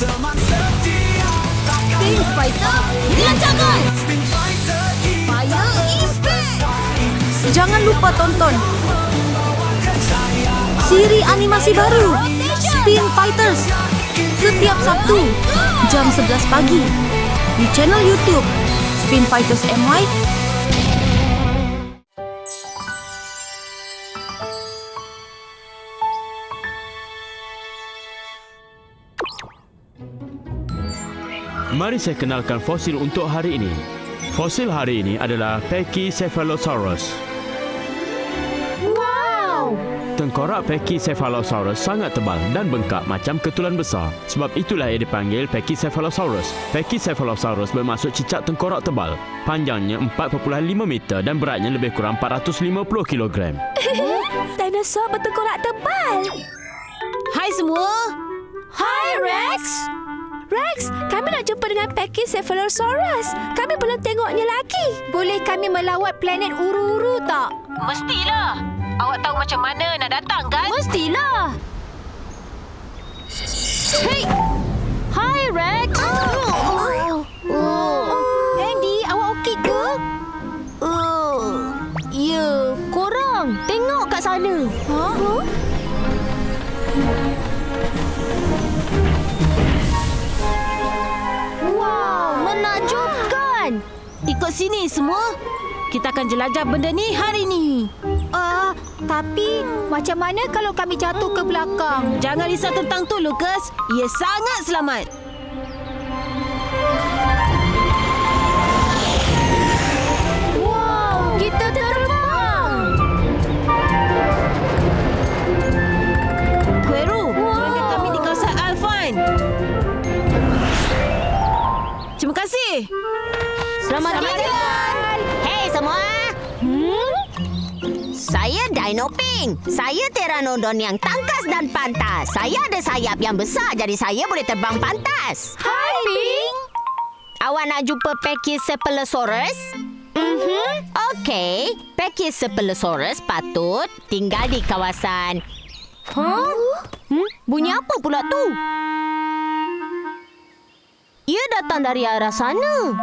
Spin Fighter, dilancarkan! Fire Impact! Jangan lupa tonton siri animasi baru Spin Fighters setiap Sabtu jam 11 pagi di channel YouTube Spin Fighters MY Mari saya kenalkan fosil untuk hari ini. Fosil hari ini adalah Pachycephalosaurus. Wow! Tengkorak Pachycephalosaurus sangat tebal dan bengkak macam ketulan besar. Sebab itulah ia dipanggil Pachycephalosaurus. Pachycephalosaurus bermaksud cicak tengkorak tebal. Panjangnya 4.5 meter dan beratnya lebih kurang 450 kilogram. Dinosaur bertengkorak tebal Hai semua! Hai Rex Rex, kami nak jumpa dengan Pachycephalosaurus. Kami belum tengoknya lagi. Boleh kami melawat planet Uru-Uru tak? Mestilah. Awak tahu macam mana nak datang kan? Mestilah! Hei! Hai Rex! Oh. Andy, awak okey ke? Oh, ya, korang tengok kat sana. Ikut sini semua. Kita akan jelajah benda ni hari ni. Uh, tapi macam mana kalau kami jatuh ke belakang? Jangan risau tentang tu, Lucas. Ia sangat selamat. Wow, kita terbang. Queru, turunkan kami di kawasan Alpine. Terima kasih. Selamat, jalan. Hei semua. Hmm? Saya Dino Pink. Saya pteranodon yang tangkas dan pantas. Saya ada sayap yang besar jadi saya boleh terbang pantas. Hai, Ping. Awak nak jumpa Pachycephalosaurus? Mhm. Okey. Pachycephalosaurus patut tinggal di kawasan Huh? Hmm? Bunyi apa pula tu? Ia datang dari arah sana.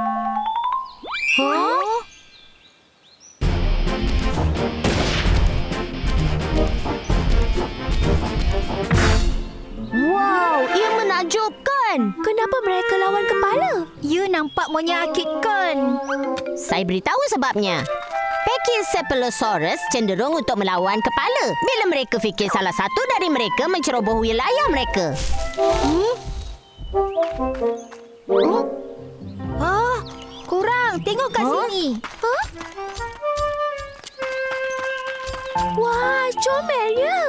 Wow, ia menakjubkan. Kenapa mereka lawan kepala? You nampak menyakitkan. Saya beritahu sebabnya. Pachycephalosaurus cenderung untuk melawan kepala bila mereka fikir salah satu dari mereka menceroboh wilayah mereka. Ah, kurang. Tengok kat sini. Huh? Wah, comelnya.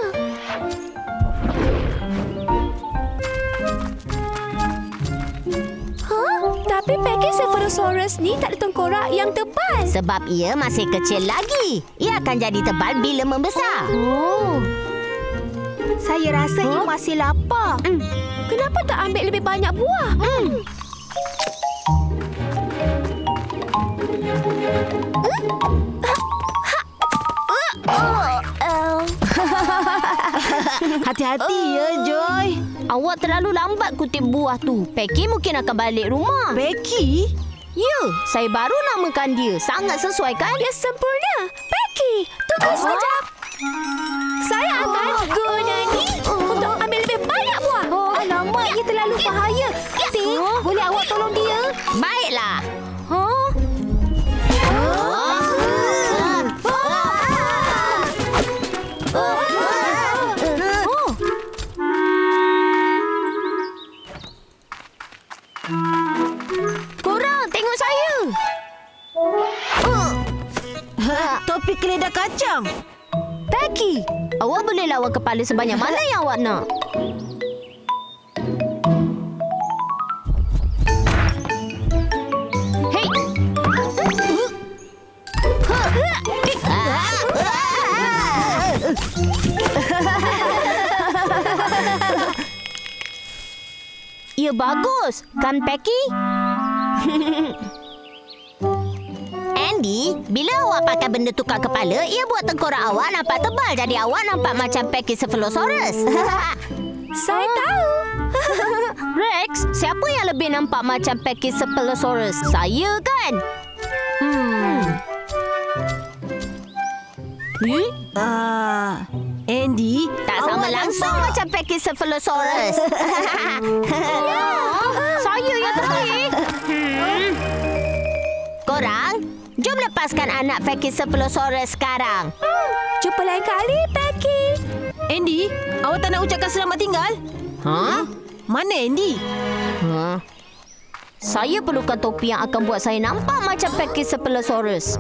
Huh? Tapi Pachycephalosaurus ni tak ada tengkorak yang tebal. Sebab ia masih kecil lagi. Ia akan jadi tebal bila membesar. Oh. Saya rasa huh? ia masih lapar. Hmm. Kenapa tak ambil lebih banyak buah? Hmm. Hati-hati ya, Joy. Awak terlalu lambat kutip buah tu. Pecky mungkin akan balik rumah. Becky? Ya, saya baru namakan dia. Sangat sesuai kan? Ya sempurna. Becky, tunggu sekejap. Saya akan guna ada sebanyak mana yang awak nak? Ya bagus kan Peggy? Bila awak pakai benda tukar kepala, ia buat tengkorak awak nampak tebal. Jadi awak nampak macam Pachycephalosaurus. Saya tahu. Rex, siapa yang lebih nampak macam Pachycephalosaurus? Saya kan? Hmm. Eh? Ah, Andy, Tak sama langsung nampak- macam Pachycephalosaurus. Saya yang terbaik. Hmm. Korang, jom lepaskan anak Pachycephalosaurus sekarang. Jumpa lain kali, Becky. Andy, awak tak nak ucapkan selamat tinggal? Ha? Mana Andy? Ha? Saya perlukan topi yang akan buat saya nampak macam Pachycephalosaurus.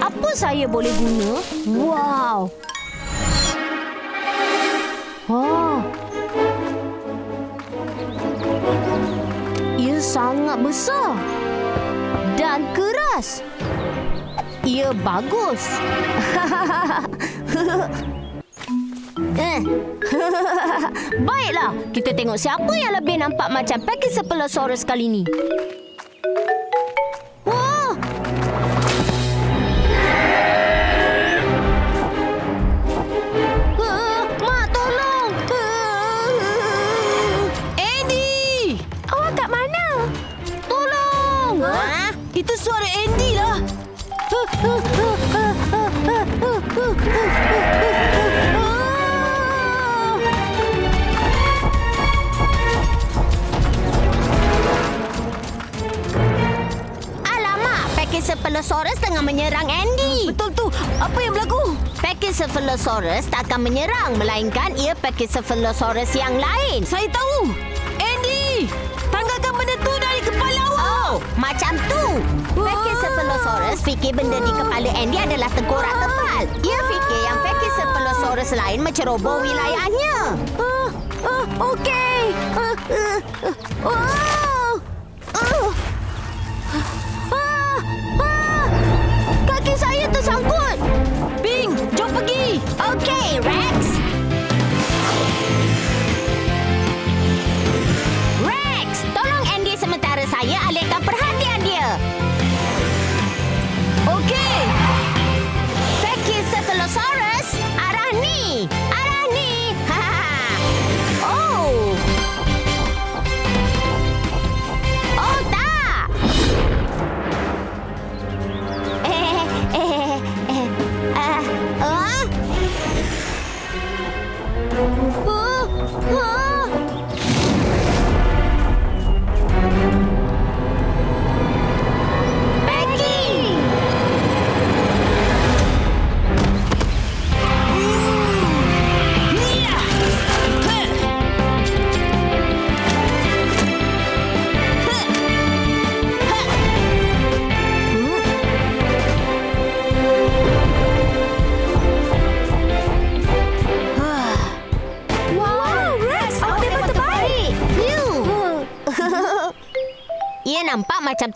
Apa saya boleh guna? Wow. Oh. Ia sangat besar dan keras. Ia bagus. Eh. Baiklah, kita tengok siapa yang lebih nampak macam Pachycephalosaurus kali ni. Pachycephalosaurus tak akan menyerang melainkan ia Pachycephalosaurus yang lain. Saya tahu. Andy! Tanggalkan benda tu dari kepala awak. Oh, macam tu. Pachycephalosaurus fikir benda di kepala Andy adalah tengkorak tebal. Ia fikir yang Pachycephalosaurus lain menceroboh wilayahnya. Uh, uh, Okey. Uh, uh, uh, oh. Uh.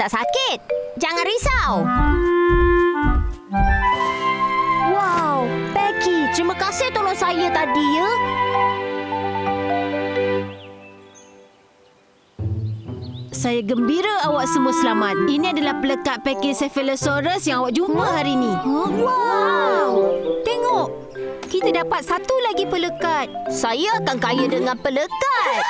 Tak sakit. Jangan risau. Wow, Becky, terima kasih tolong saya tadi ya. Saya gembira awak semua selamat. Ini adalah pelekat Pachycephalosaurus yang awak jumpa hari ini. Wow. Tengok. Kita dapat satu lagi pelekat. Saya akan kaya dengan pelekat.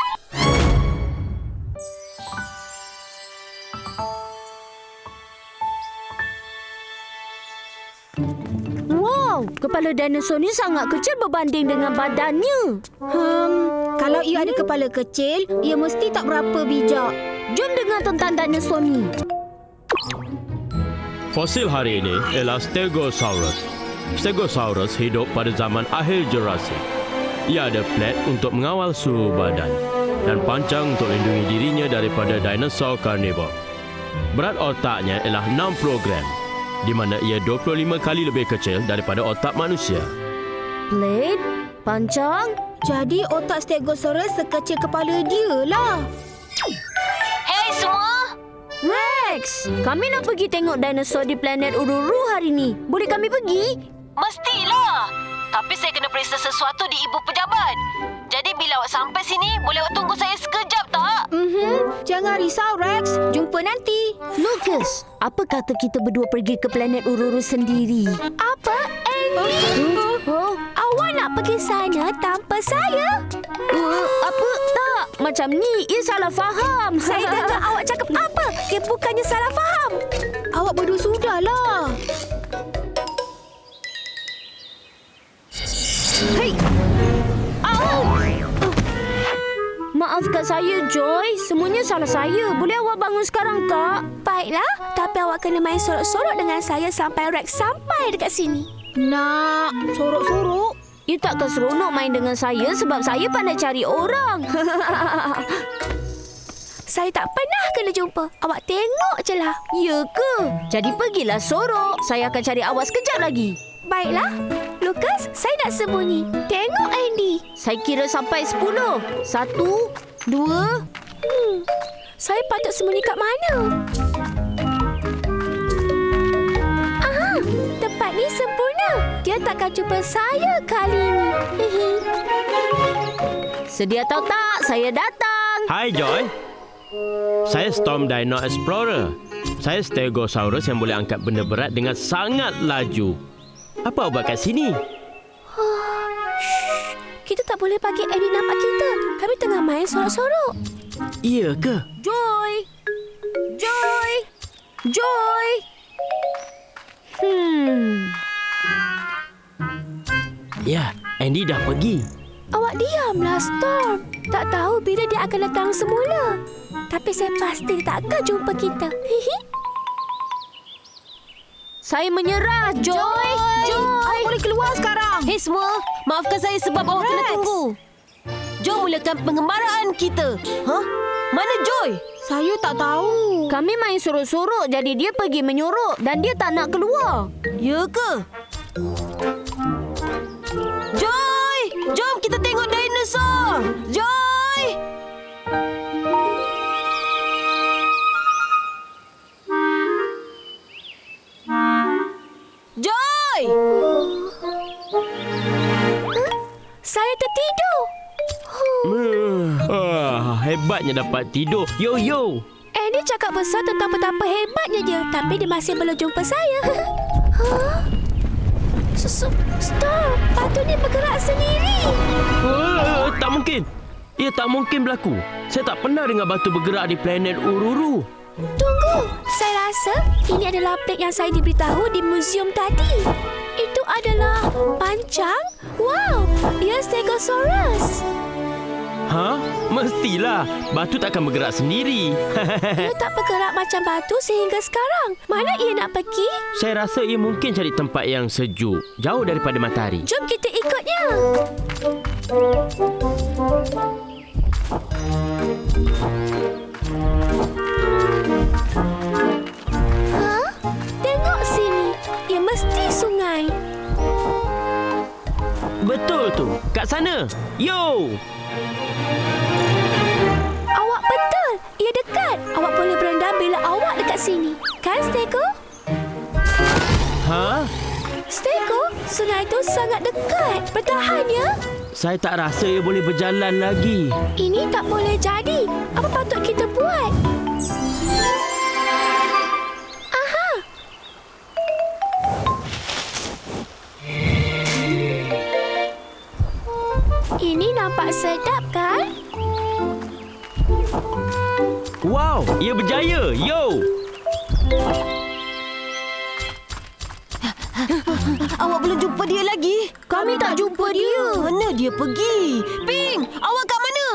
Kepala dinosaur ni sangat kecil berbanding dengan badannya. Hmm, kalau ia ada kepala kecil, ia mesti tak berapa bijak. Jom dengar tentang dinosaur ni. Fosil hari ini ialah Stegosaurus. Stegosaurus hidup pada zaman akhir Jurassic. Ia ada flat untuk mengawal suhu badan dan pancang untuk lindungi dirinya daripada dinosaur karnivor. Berat otaknya ialah 60 gram, di mana ia 25 kali lebih kecil daripada otak manusia. Blade? Pancang? Jadi otak Stegosaurus sekecil kepala dia lah. Hey semua! Rex! Kami nak pergi tengok dinosaur di planet Ururu hari ni. Boleh kami pergi? Mestilah. Tapi saya kena periksa sesuatu di ibu pejabat. Jadi bila awak sampai sini, boleh awak tunggu saya sekejap? Hmm, jangan risau, Rex. Jumpa nanti. Lucas, apa kata kita berdua pergi ke planet Ururu sendiri? Apa, Andy? Oh, Awak nak pergi sana tanpa saya? uh, apa? Tak, macam ni. Ia salah faham. Saya dengar awak cakap apa? Dia bukannya salah faham. Awak berdua sudahlah. Hei! Maafkan saya, Joy. Semuanya salah saya. Boleh awak bangun sekarang, tak? Baiklah, tapi awak kena main sorok-sorok dengan saya sampai Rex sampai dekat sini. Nak sorok-sorok? You takkan seronok main dengan saya sebab saya pandai cari orang. Saya tak pernah kena jumpa. Awak tengok je lah. ya ke? Jadi pergilah sorok. Saya akan cari awak sekejap lagi. Baiklah. Lucas, saya nak sembunyi. Tengok Andy. Saya kira sampai sepuluh. Satu, dua. Hmm, saya patut sembunyi kat mana? Aha, tempat ni sempurna. Dia takkan jumpa saya kali ini. Hihi. Sedia atau tak, saya datang. Hai Joy. Saya Storm Dino Explorer. Saya Stegosaurus yang boleh angkat benda berat dengan sangat laju. Apa awak kat sini? Shh, kita tak boleh bagi Andy nampak kita. Kami tengah main sorok-sorok. Iya ke? Joy! Joy! Joy! Hmm. Ya, Andy dah pergi. Awak diamlah, Storm. Tak tahu bila dia akan datang semula. Tapi saya pasti dia tak akan jumpa kita. Hihi. Saya menyerah, Joy! Joy! Awak boleh keluar sekarang. Hei semua, maafkan saya sebab awak kena tunggu. Jom mulakan pengembaraan kita. Hah? Mana Joy? Saya tak tahu. Kami main sorok-sorok jadi dia pergi menyorok dan dia tak nak keluar. Ya ke? Joy! Jom kita tengok dinosaur! Joy! Joy! Saya tertidur. Ah, hebatnya dapat tidur. Yo yo. Andy cakap besar tentang betapa hebatnya dia. Tapi dia masih belum jumpa saya. Huh? Stop. Batu ni bergerak sendiri. Uh, tak mungkin. Ia tak mungkin berlaku. Saya tak pernah dengar batu bergerak di planet Ururu. Tunggu. Saya rasa ini adalah plate yang saya diberitahu di muzium tadi. Adalah pancang. Wow, ia Stegosaurus. Ha? Mestilah. Batu takkan bergerak sendiri. Ia tak bergerak macam batu sehingga sekarang. Mana ia nak pergi? Saya rasa ia mungkin cari tempat yang sejuk. Jauh daripada matahari. Jom kita ikutnya. Tu. Kat sana. Yo! Awak betul. Ia dekat. Awak boleh berendam bila awak dekat sini. Kan, Stego? Ha? Stego, sungai itu sangat dekat. Bertahan ya. Saya tak rasa ia boleh berjalan lagi. Ini tak boleh jadi. Apa patut dia pergi? Ping, awak kat mana?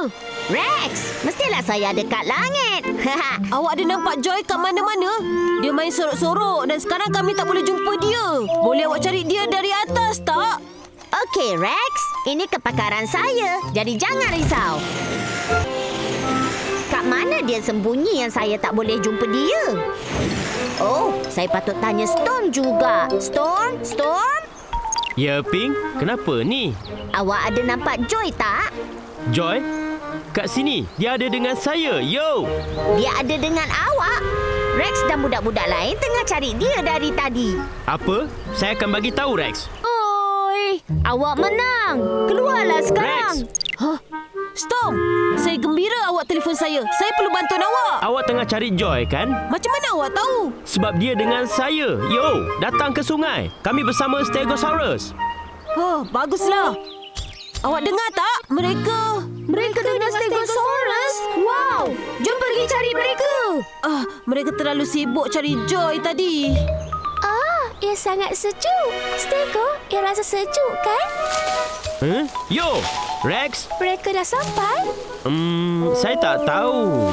Rex, mestilah saya ada kat langit. Awak ada nampak Joy kat mana-mana? Dia main sorok-sorok dan sekarang kami tak boleh jumpa dia. Boleh awak cari dia dari atas tak? Okey, Rex. Ini kepakaran saya. Jadi jangan risau. Kat mana dia sembunyi yang saya tak boleh jumpa dia? Oh, saya patut tanya Storm juga. Storm? Storm? Ya, Ping. Kenapa ni? Awak ada nampak Joy tak? Joy? Kat sini. Dia ada dengan saya. Yo! Dia ada dengan awak. Rex dan budak-budak lain tengah cari dia dari tadi. Apa? Saya akan bagi tahu Rex. Oi, awak menang. Keluarlah sekarang. Rex! Hah? Storm, saya gembira awak telefon saya. Saya perlu bantuan awak. Awak tengah cari Joy kan? Macam mana awak tahu? Sebab dia dengan saya. Yo, datang ke sungai. Kami bersama Stegosaurus. Oh, baguslah. Awak dengar tak? Mereka... Mereka dengan Stegosaurus? Wow! Jom pergi cari mereka. Ah, mereka terlalu sibuk cari Joy tadi. Ah, ia sangat sejuk. Stego, ia rasa sejuk kan? Huh? Yo, Rex. Mereka dah sampai? Hmm, saya tak tahu.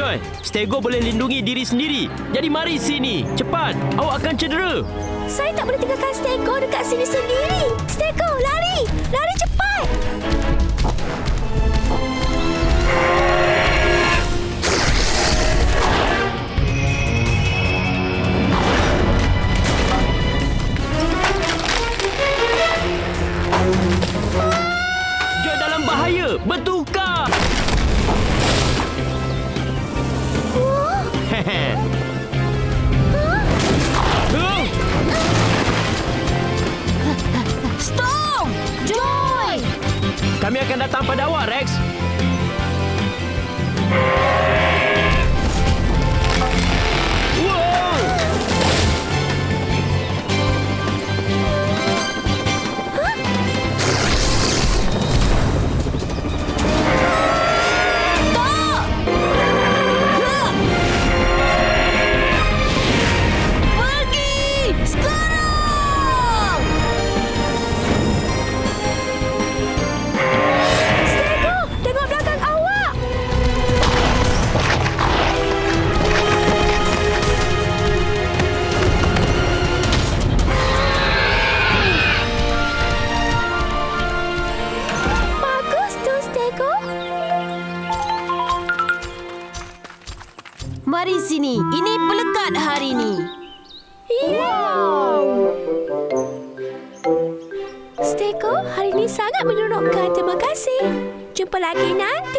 Joy, Stego boleh lindungi diri sendiri. Jadi mari sini. Cepat, awak akan cedera. Saya tak boleh tinggalkan Stego dekat sini sendiri. Stego, lari. Lari cepat. Sini. Ini pelekat hari ini. Wow. Stego, hari ini sangat menyeronokkan. Terima kasih. Jumpa lagi nanti.